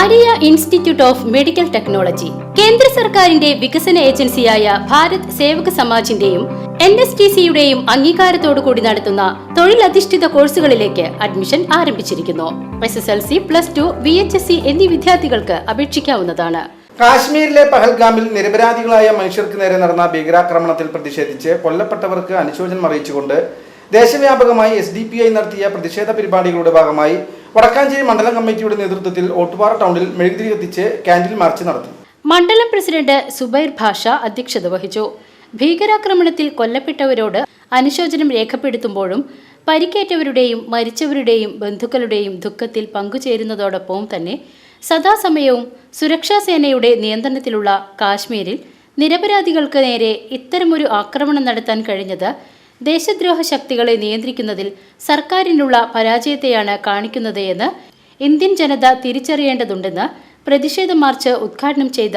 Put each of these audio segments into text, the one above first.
Maria institute of medical technology. കേന്ദ്ര സർക്കാരിന്റെ വികസന ഏജൻസിയായ ഭാരത് സേവക സമാജിന്റെയും എൻ എസ് ടി സിയുടെയും അംഗീകാരത്തോടു കൂടി നടത്തുന്ന തൊഴിലധിഷ്ഠിത കോഴ്സുകളിലേക്ക് അഡ്മിഷൻ ആരംഭിച്ചിരിക്കുന്നു. S S L C plus two V H S C എന്നീ വിദ്യാർത്ഥികൾക്ക് അപേക്ഷിക്കാവുന്നതാണ്. കാശ്മീരിലെ പഹൽഗാമിൽ നിരപരാധികളായ മനുഷ്യർക്ക് നേരെ നടന്ന ഭീകരാക്രമണത്തിൽ പ്രതിഷേധിച്ച് കൊല്ലപ്പെട്ടവർക്ക് അനുശോചനം അറിയിച്ചുകൊണ്ട് ദേശവ്യാപകമായി എസ് ഡി പി ഐ നടത്തിയ പ്രതിഷേധ പരിപാടികളുടെ ഭാഗമായി വടക്കാഞ്ചേരി മണ്ഡലം കമ്മിറ്റിയുടെ നേതൃത്വത്തിൽ ഓട്ടുപാറ ടൗണിൽ മെഴുകുതിരി കത്തിച്ച് കാൻഡിൽ മാർച്ച് നടത്തി. മണ്ഡലം പ്രസിഡന്റ് സുബൈർ ഭാഷ അധ്യക്ഷത വഹിച്ചു. ഭീകരാക്രമണത്തിൽ കൊല്ലപ്പെട്ടവരോട് അനുശോചനം രേഖപ്പെടുത്തുമ്പോഴും പരിക്കേറ്റവരുടെയും മരിച്ചവരുടെയും ബന്ധുക്കളുടെയും ദുഃഖത്തിൽ പങ്കുചേരുന്നതോടൊപ്പം തന്നെ സദാസമയവും സുരക്ഷാസേനയുടെ നിയന്ത്രണത്തിലുള്ള കാശ്മീരിൽ നിരപരാധികൾക്ക് നേരെ ഇത്തരമൊരു ആക്രമണം നടത്താൻ കഴിഞ്ഞത് ദേശദ്രോഹ ശക്തികളെ നിയന്ത്രിക്കുന്നതിൽ സർക്കാരിനുള്ള പരാജയത്തെയാണ് കാണിക്കുന്നത് എന്ന് ഇന്ത്യൻ ജനത തിരിച്ചറിയേണ്ടതുണ്ടെന്ന് പ്രതിഷേധ മാർച്ച് ഉദ്ഘാടനം ചെയ്ത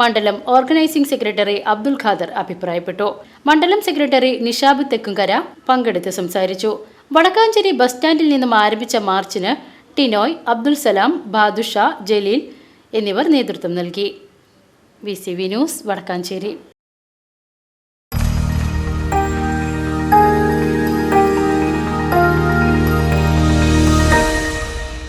മണ്ഡലം ഓർഗനൈസിംഗ് സെക്രട്ടറി അബ്ദുൽ ഖാദർ അഭിപ്രായപ്പെട്ടു. മണ്ഡലം സെക്രട്ടറി നിഷാബ് തെക്കുംകര പങ്കെടുത്ത് സംസാരിച്ചു. വടക്കാഞ്ചേരി ബസ് സ്റ്റാൻഡിൽ നിന്നും ആരംഭിച്ച മാർച്ചിന് ടിനോയ് അബ്ദുൽ സലാം ബാദുഷ ജലീൽ എന്നിവർ നേതൃത്വം നൽകി. V C V news Vadakkanchery.